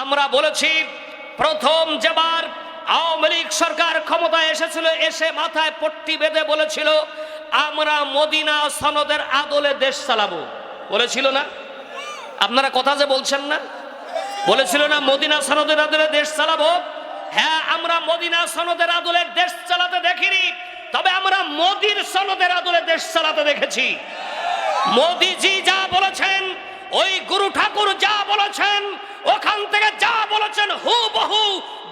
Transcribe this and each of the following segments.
আমরা বলেছি, প্রথম যেবার আওয়ামী লীগ সরকার ক্ষমতায় এসেছিল, এসে মাথায় পট্টি বেঁধে বলেছিল, আমরা মদিনা সনদের আদলে দেশ চালাবো। বলেছিল না? আপনারা কথা যে বলছেন না? বলেছিল না, মদিনা সনদের আদলে দেশ চালাবো? হ্যাঁ আমরা মদিনা সনদের আদলে দেশ চালাতে দেখিনি, তবে আমরা মোদির সনদের আদলে দেশ চালাতে দেখেছি। মোদিজি যা বলেছেন ওই গুরু ঠাকুর যা বলেছেন, ওখান থেকে যা বলেছেন হু বহু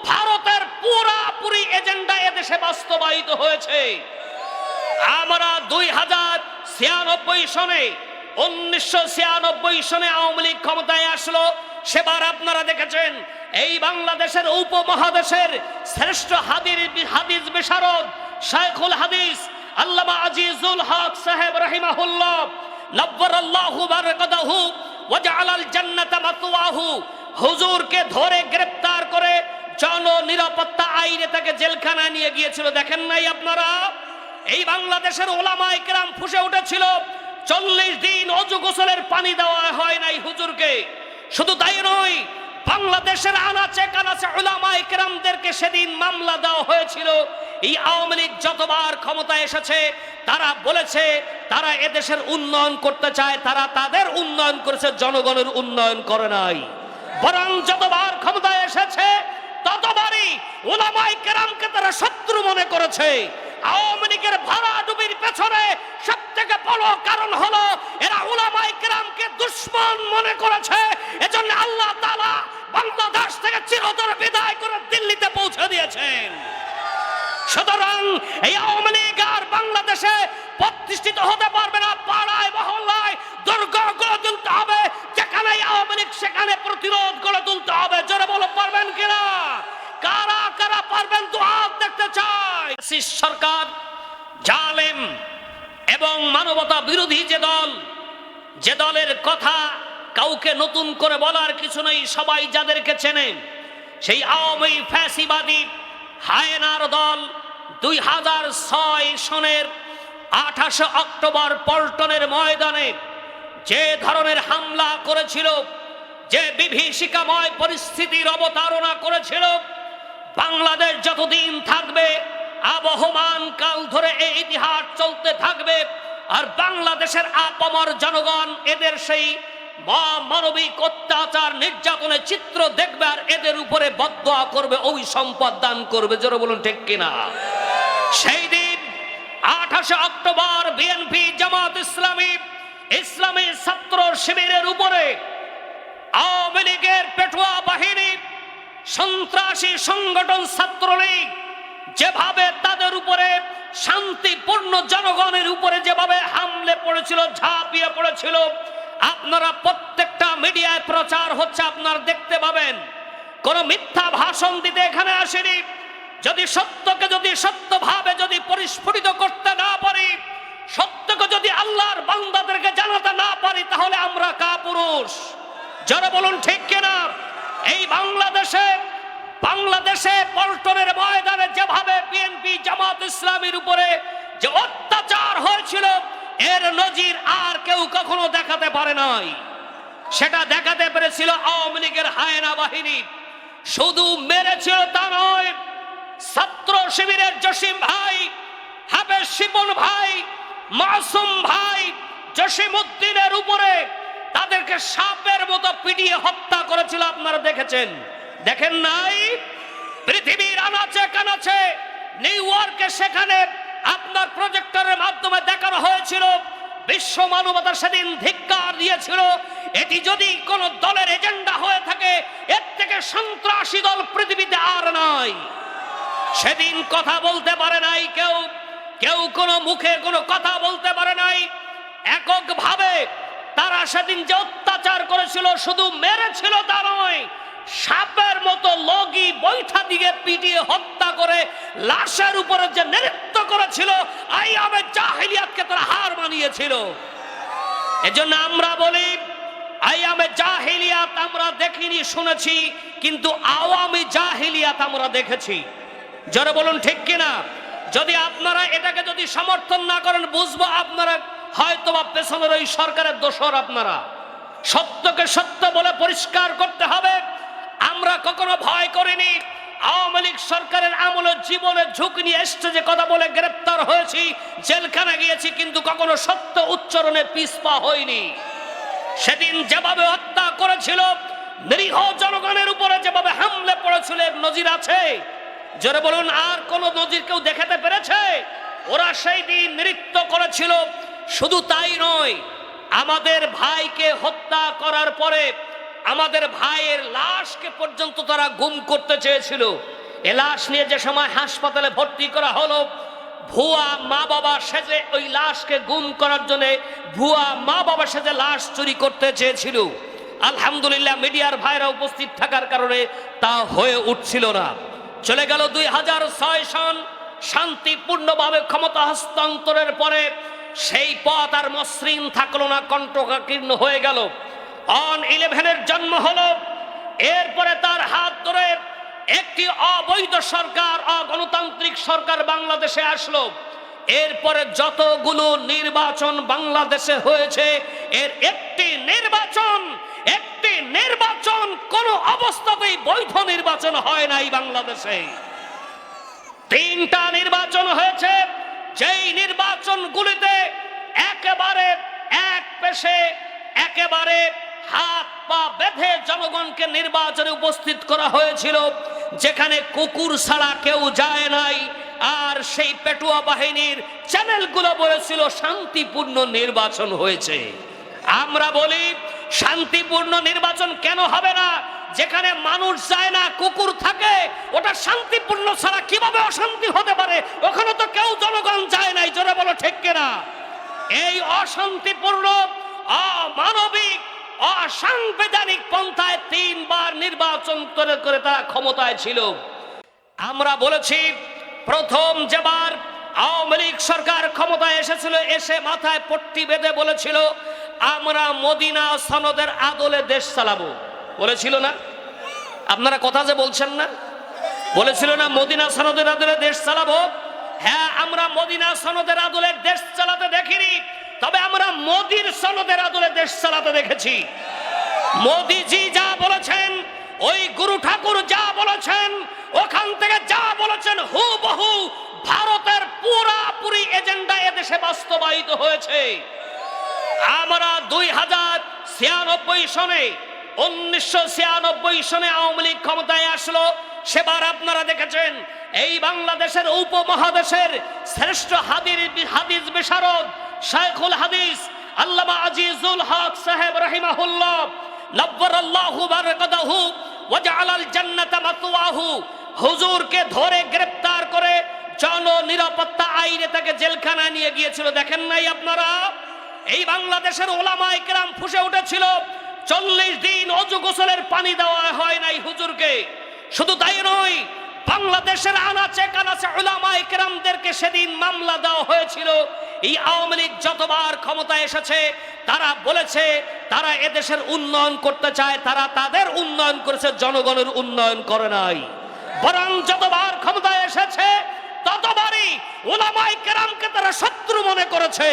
ভারতের পুরাপুরি এজেন্ডা এদেশে বাস্তবায়িত হয়েছে। আমরা দুই হাজার ছিয়ানব্বই সনে, উনিশশো ছিয়ানব্বই সনে আওয়ামী লীগ ক্ষমতায় আসলো। সেবার আপনারা দেখেছেন, এই বাংলাদেশের উপমহাদেশের শ্রেষ্ঠ হাদির হাদিস বিশারদ শাইখুল হাদিস আল্লামা আজিজুল হক সাহেব রাহিমাহুল্লাহ নব্বর আল্লাহু ওয়াজআলাল জান্নাতা মাতওয়াহু। হুজুরকে ধরে গ্রেফতার করে জন নিরাপত্তা আইনে তাকে জেলখানায় নিয়ে গিয়েছিল। দেখেন নাই আপনারা? এই বাংলাদেশের ওলামা একরাম ফুসে উঠেছিল। চল্লিশ দিন অজু গোসলের পানি দেওয়া হয় নাই হুজুরকে। শুধু তাই নয় বাংলাদেশের আনাচে কানাচে ওলামা একরামদেরকে সেদিন মামলা দেওয়া হয়েছিল। এই আওয়ামী লীগ যতবার ক্ষমতায় এসেছে, তারা বলেছে, তারা এদেশের উন্নয়ন করতে চায়, তারা তাদের উন্নয়ন করেছে, জনগণের উন্নয়ন করে নাই। বরং যতবার ক্ষমতায় এসেছে, ততবারই ওলামাই কেরামকে তারা শত্রু মনে করেছে। আওয়ামী লীগের ভাড়া ডুবির পেছনে সব থেকে বড় কারণ হলো দুশ্মন মনে করেছে, এজন্য আল্লাহ তাআলা বাংলাদেশ থেকে চিরতরে বিদায় করে দিল্লিতে পৌঁছে দিয়েছেন। সুতরাং এই আওয়ামী লীগ আর বাংলাদেশে প্রতিষ্ঠিত হতে পারবে না, পাড়ায়, মহল্লায় দুর্গ গড়ে তুলতে হবে যেখানে আওয়ামী লীগ, সেখানে প্রতিরোধ গড়ে তুলতে হবে। জোরে বলো পারবেন কিনা? কারা কারা পারবেন তো হাত দেখতে চাই। সরকার জালেম এবং মানবতা বিরোধী যে দল যে দলের কথা কাউকে নতুন করে বলার কিছু নেই, সবাই যাদেরকে চেনেন সেই আওয়ামী ফ্যাসিবাদী হায়নার দল দুই হাজার ছয় সনের আঠাশে অক্টোবর পল্টনের ময়দানে যে ধরনের হামলা করেছিল, যে বিভীষিকাময় পরিস্থিতির অবতারণা করেছিল, বাংলাদেশ যতদিন থাকবে, আবহমান কাল ধরে এই ইতিহাস চলতে থাকবে। আর বাংলাদেশের আপামর জনগণ এদের সেই মানবিক অত্যাচার, নির্যাতনের চিত্র দেখবে আর এদের উপরে বদয়া করবে, ওই সম্পদ দান করবে। জোরে বলুন, ঠিক কিনা? সেই দিন আঠাশে অক্টোবর বিএনপি জামাত ইসলামী ইসলামী ছাত্র শিবিরের উপরে আওয়ামী লীগের পেটুয়া বাহিনী, সন্ত্রাসী সংগঠন ছাত্রলীগ যেভাবে তাদের উপরে শান্তিপূর্ণ জনগণের উপরে যেভাবে হামলে পড়েছিল, ঝাঁপিয়ে পড়েছিল, আপনারা প্রত্যেকটা মিডিয়ায় প্রচার হচ্ছে, আপনারা দেখতে পাবেন। কোন মিথ্যা ভাষণ দিতে এখানে আসেনি। যদি সত্যকে, যদি সত্যভাবে যদি পরিস্ফুটিত করতে না পারি, সত্যকে যদি আল্লাহর বান্দাদেরকে জানাতে না পারি, তাহলে আমরা কাপুরুষ। যারা বলুন, ঠিক কিনা? এই বাংলাদেশে বাংলাদেশে পল্টনের ময়দানে যেভাবে বিএনপি জামাত ইসলামের উপরে যে অত্যাচার হয়েছিল, এর নজির আর কেউ কখনো দেখাতে পারে নাই। সেটা দেখাতে পেরেছিল আওয়ামী লীগের হায়না বাহিনী। শুধু মেরেছিল তা নয়, ছাত্র শিবিরের জসিম ভাই হাফেজ শিপন ভাই, মাসুম ভাই, জসিম উদ্দিনের উপরে তাদেরকে সাপের মতো পিটিয়ে হত্যা করেছিল, আপনারা দেখেছেন। দেখেন নাই? পৃথিবীর আনাচে কানাচে নিউ ইয়র্কে সেখানে আপনার প্রজেক্টরের মাধ্যমে দেখানো হয়েছিল, বিশ্ব মানবতা সেদিন ধিক্কার দিয়েছিল। এটি যদি কোন দলের এজেন্ডা হয়ে থাকে, এর থেকে সন্ত্রাসী দল পৃথিবীতে আর নয় সেদিন কথা বলতে পারে নাই কেউ কেউ কোনো মুখে কোনো কথা বলতে পারে নাই। এককভাবে তারা সেদিন যে অত্যাচার করেছিল, শুধু মেরেছিল তা সাপের মতো লগি বৈঠা দিয়ে পিটিয়ে হত্যা করে লাশের উপরে যে নৃত্য করেছিল আই আমি জাহিলিয়াতকে তারা হার মানিয়েছিল। এজন্য আমরা বলি আইয়ামে জাহিলিয়াত আমরা দেখিনি, শুনেছি, কিন্তু আওয়ামী জাহিলিয়াত আমরা দেখেছি। যারা বলুন, ঠিক কিনা? যদি আপনারা এটাকে যদি সমর্থন না করেন, বুঝব আপনারা হয়তো বা পেছনের ওই সরকারের দোষর আপনারা। সত্যকে সত্য বলে পরিষ্কার করতে হবে। কখনো ভয় করিনি। আওয়ামী লীগ সরকারের আমলে জীবনের ঝুঁকি নিয়ে এসছে যে কথা বলে গ্রেপ্তার হয়েছি জেলখানা গিয়েছি, কিন্তু কখনো সত্য উচ্চারণে পিছপা হয়নি। সেদিন যেভাবে হত্যা করেছিল, নিরীহ জনগণের উপরে যেভাবে হামলে পড়েছিল, এর নজির আছে। জোরে বলুন, আর কোন নজির কেউ দেখাতে পেরেছে? ওরা সেই দিন নৃত্য করেছিল। শুধু তাই নয়, আমাদের ভাইকে হত্যা করার পরে আমাদের ভাইয়ের লাশকে পর্যন্ত তারা গুম করতে চেয়েছিল। এ লাশ নিয়ে যে সময় হাসপাতালে ভর্তি করা হলো, ভুয়া মা বাবা সেজে ওই লাশকে গুম করার জন্য ভুয়া মা বাবা সেজে লাশ চুরি করতে চেয়েছিল। আলহামদুলিল্লাহ, মিডিয়ার ভাইরা উপস্থিত থাকার কারণে তা হয়ে উঠছিল না। চলে গেল দুই হাজার ছয় সন শান্তিপূর্ণভাবে ক্ষমতা হস্তান্তরের পরে সেই পথ আর মসৃণ থাকল না, কণ্ঠকাকীর্ণ হয়ে গেল। অন ইলেভেনের জন্ম হলো। এরপরে তার হাত ধরে একটি অবৈধ সরকার, অগণতান্ত্রিক সরকার বাংলাদেশে আসলো। এরপরে যতগুলো নির্বাচন বাংলাদেশে হয়েছে, এর একটি নির্বাচন একটি নির্বাচন কোন অবস্থাতেই বৈধ নির্বাচন হয় নাই বাংলাদেশে। তিনটা নির্বাচন হয়েছে, যেই নির্বাচনগুলিতে একেবারে এক পেশে, একেবারে হাত পা বেঁধে জনগণকে নির্বাচনে উপস্থিত করা হয়েছিল, যেখানে কুকুর ছাড়া কেউ যায় নাই। আর সেই পেটুয়া বাহিনীর চ্যানেলগুলো বলেছিল, শান্তিপূর্ণ নির্বাচন হয়েছে। আমরা বলি, শান্তিপূর্ণ নির্বাচন কেন হবে না? যেখানে মানুষ যায় না, কুকুর থাকে, ওটা শান্তিপূর্ণ ছাড়া কীভাবে অশান্তি হতে পারে? ওখানে তো কেউ জনগণ যায় নাই, জোরে বলো ঠিক কেনা? এই অশান্তিপূর্ণ, অমানবিক অসাংবিধানিক পন্থায় তিনবার নির্বাচন করে করে তারা ক্ষমতায় ছিল। আমরা বলেছি, প্রথম যেবার আওয়ামী লীগ সরকার ক্ষমতায় এসেছিল, এসে মাথায় পট্টি বেঁধে বলেছিল, আমরা মদিনা সনদের আদলে দেশ চালাবো। বলেছিল না? আপনারা কথা যে বলছেন না? বলেছিল না, মদিনা সনদের আদলে দেশ চালাবো? হ্যাঁ আমরা মদিনা সনদের আদলে দেশ চালাতে দেখিনি। তবে আমরা মোদির সনদের আদলে দেশ চালাতে দেখেছি। মোদিজি যা বলেছেন, ওই গুরু ঠাকুর যা বলেছেন, ওখান থেকে যা বলেছেন হু বহু ভারতের পুরাপুরি এজেন্ডা এদেশে বাস্তবায়িত হয়েছে। আমরা দুই হাজার ছিয়ানব্বই সনে, উনিশশো ছিয়ানব্বই সনে আওয়ামী লীগ ক্ষমতায় আসলো। সেবার আপনারা দেখেছেন, এই বাংলাদেশের উপমহাদেশের শ্রেষ্ঠ হাদির হাদিস বিশারদ শাইখুল হাদিস, আল্লামা আজিজুল হক সাহেব রাহিমাহুল্লাহ নব্বর আল্লাহু বারাকাতাহু ওয়াজআলাল জান্নাতা মাতওয়াহু। হুজুরকে ধরে গ্রেফতার করে জন নিরাপত্তা আইনে তাকে জেলখানায় নিয়ে গিয়েছিল। দেখেন নাই আপনারা? এই বাংলাদেশের ওলামায়ে কেরাম ফুসে উঠেছিল। চল্লিশ দিন অজু গোসলের পানি দেওয়া হয় নাই হুজুরকে। শুধু তাই নয়, বাংলাদেশের আনাচে কানাচে ওলামায়ে কেরামদেরকে সেদিন মামলা দেওয়া হয়েছিল। এই আওয়ামী লীগ যতবার ক্ষমতায় এসেছে, তারা বলেছে, তারা এদেশের উন্নয়ন করতে চায়, তারা তাদের উন্নয়ন করেছে, জনগণের উন্নয়ন করে নাই। বরং যতবার ক্ষমতায় এসেছে, ততবারই ওলামাই কেরামকে তারা শত্রু মনে করেছে।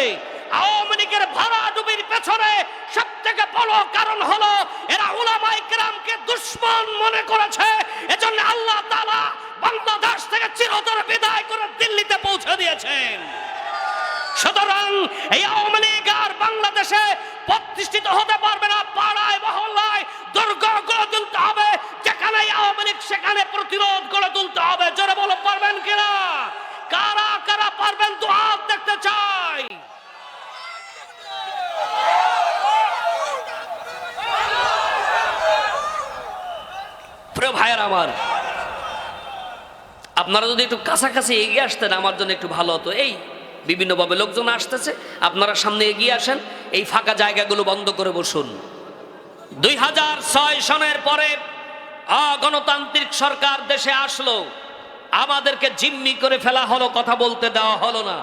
আওয়ামী লীগের ভাড়াডুবির পেছনে সব থেকে বড় কারণ হলো, এরা ওলামাই কেরামকে দুশ্মন মনে করেছে। এজন্য আল্লাহ তাআলা বাংলাদেশ থেকে চিরতরে বিদায় করে দিল্লিতে পৌঁছে দিয়েছেন। সুতরাং এই আওয়ামী লীগ আর বাংলাদেশে প্রতিষ্ঠিত হতে পারবে না, পাড়ায়, মহল্লায়, দুর্গ গড়ে তুলতে হবে যেখানে আওয়ামী লীগ, সেখানে প্রতিরোধ গড়ে তুলতে হবে। জোরে বলো, পারবেন কিনা? কারা কারা পারবেন তো হাত দেখতে চাই। প্রিয় ভাইয়ের আমার, আপনারা যদি একটু কাছাকাছি এগিয়ে আসতেন, আমার জন্য একটু ভালো হতো। এই বিভিন্নভাবে লোকজন আসতেছে। আপনারা সামনে এগিয়ে আসেন। এই ফাঁকা জায়গাগুলো বন্ধ করে বসুন। দুই হাজার ছয় সনের পরে অগণতান্ত্রিক সরকার দেশে আসলো। আমাদেরকে জিম্মি করে ফেলা হলো, কথা বলতে দেওয়া হলো না।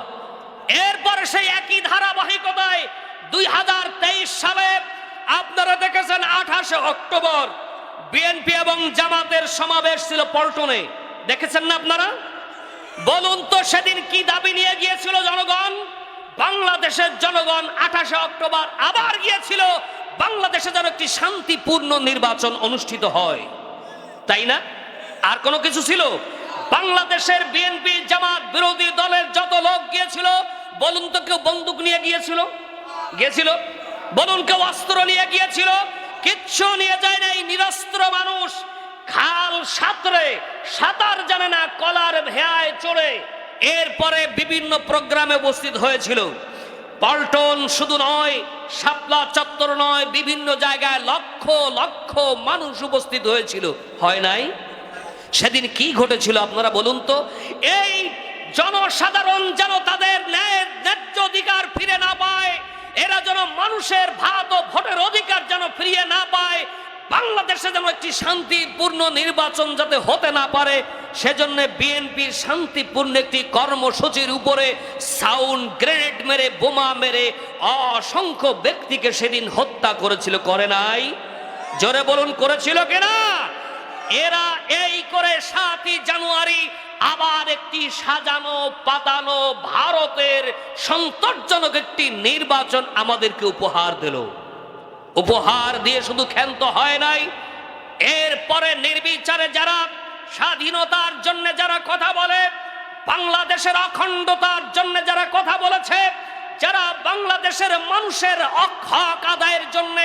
এরপরে সেই একই ধারাবাহিকতায় দুই হাজার তেইশ সালে আপনারা দেখেছেন আঠাশে অক্টোবর বিএনপি এবং জামাতের সমাবেশ ছিল পল্টনে। দেখেছেন না আপনারা? বলুন তো সেদিন কি দাবি নিয়ে গিয়েছিল জনগণ? বাংলাদেশের জনগণ আঠাশে অক্টোবর আবার গিয়েছিল, বাংলাদেশে যেন একটি শান্তিপূর্ণ নির্বাচন অনুষ্ঠিত হয়। তাই না? আর কোনো কিছু ছিল? বাংলাদেশের বিএনপি জামাত বিরোধী দলের যত লোক গিয়েছিল, বলুন তো কেউ বন্দুক নিয়ে গিয়েছিল? গিয়েছিল? বলুন কেউ অস্ত্র নিয়ে গিয়েছিল? কিচ্ছু নিয়ে যায় না এই নিরস্ত্র মানুষ। খাল সাঁতরে, সাঁতার জানে না, কলার ভেয়ায় চড়ে। এরপরে বিভিন্ন প্রোগ্রামে উপস্থিত হয়েছিল। পল্টন শুধু নয়, শাপলা চত্বর নয়, বিভিন্ন জায়গায় লক্ষ লক্ষ মানুষ উপস্থিত হয়েছিল। হয় নাই? সেদিন কি ঘটেছিল আপনারা বলুন তো? এই জনসাধারণ যেন তাদের ন্যায় ন্যায্য অধিকার ফিরে না পায়, এরা যেন মানুষের ভাত ও ভোটের অধিকার যেন ফিরিয়ে না পায় বাংলাদেশে যেন একটি শান্তিপূর্ণ নির্বাচন যাতে হতে না পারে, সেজন্য বিএনপির শান্তিপূর্ণ একটি কর্মসূচির উপরে সাউন্ড গ্রেনেড মেরে, বোমা মেরে অসংখ্য ব্যক্তিকে সেদিন হত্যা করেছিল, করে নাই? জোরে বলুন, করেছিল কিনা? এরা এই করে সাতই জানুয়ারি আবার একটি সাজানো, পাতানো ভারতের সন্তোষজনক একটি নির্বাচন আমাদেরকে উপহার দিল। উপহার দিয়ে শুধু ক্ষান্ত হয় নাই। এরপরে নির্বিচারে যারা স্বাধীনতার জন্য যারা কথা বলে, বাংলাদেশের অখণ্ডতার জন্য যারা কথা বলেছে, যারা বাংলাদেশের মানুষের অক্ষক আদায়ের জন্য,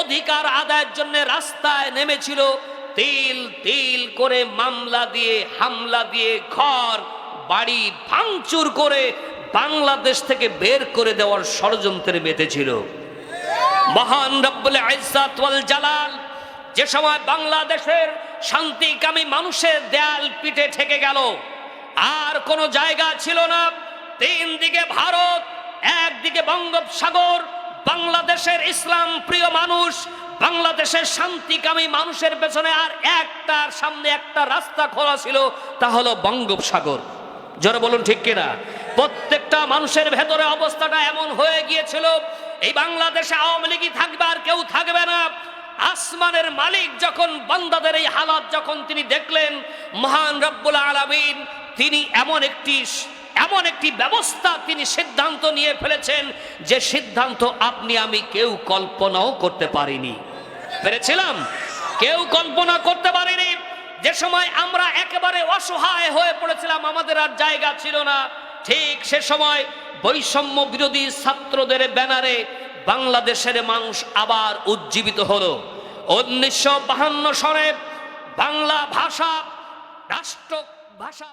অধিকার আদায়ের জন্য রাস্তায় নেমেছিল, তিল তিল করে মামলা দিয়ে, হামলা দিয়ে ঘর, বাড়ি ভাঙচুর করে বাংলাদেশ থেকে বের করে দেওয়ার ষড়যন্ত্রে মেতেছিল মহান রব্বুল ওয়াল জালাল, যে সময় বাংলাদেশের শান্তিকামী মানুষের দেয়াল পিঠে ঠেকে গেল, আর কোনো জায়গা ছিল না। তিন দিকে ভারত একদিকে বঙ্গোপসাগর, বাংলাদেশের ইসলাম প্রিয় মানুষ, বাংলাদেশের শান্তিকামী মানুষের পেছনে আর একটার সামনে একটা রাস্তা খোলা ছিল, তা হলো বঙ্গোপসাগর। জোরে বলুন ঠিক কিনা? প্রত্যেকটা মানুষের ভেতরে অবস্থাটা এমন হয়ে গিয়েছিল, এই বাংলাদেশে আওয়ামী লীগই থাকবে আর কেউ থাকবে না। আসমানের মালিক যখন, বান্দাদের এই হালাত যখন তিনি দেখলেন, মহান রব্বুল আলামিন, তিনি এমন একটি এমন একটি ব্যবস্থা তিনি সিদ্ধান্ত নিয়ে ফেলেছেন যে সিদ্ধান্ত আপনি, আমি কেউ কল্পনাও করতে পারিনি। পেরেছিলাম? কেউ কল্পনা করতে পারিনি। যে সময় আমরা একেবারে অসহায় হয়ে পড়েছিলাম, আমাদের আর জায়গা ছিল না। ঠিক সে সময় বৈষম্য বিরোধী ছাত্রদের ব্যানারে বাংলাদেশের মানুষ আবার উজ্জীবিত হলো। উনিশশো বাহান্ন সনে বাংলা ভাষা, রাষ্ট্র ভাষা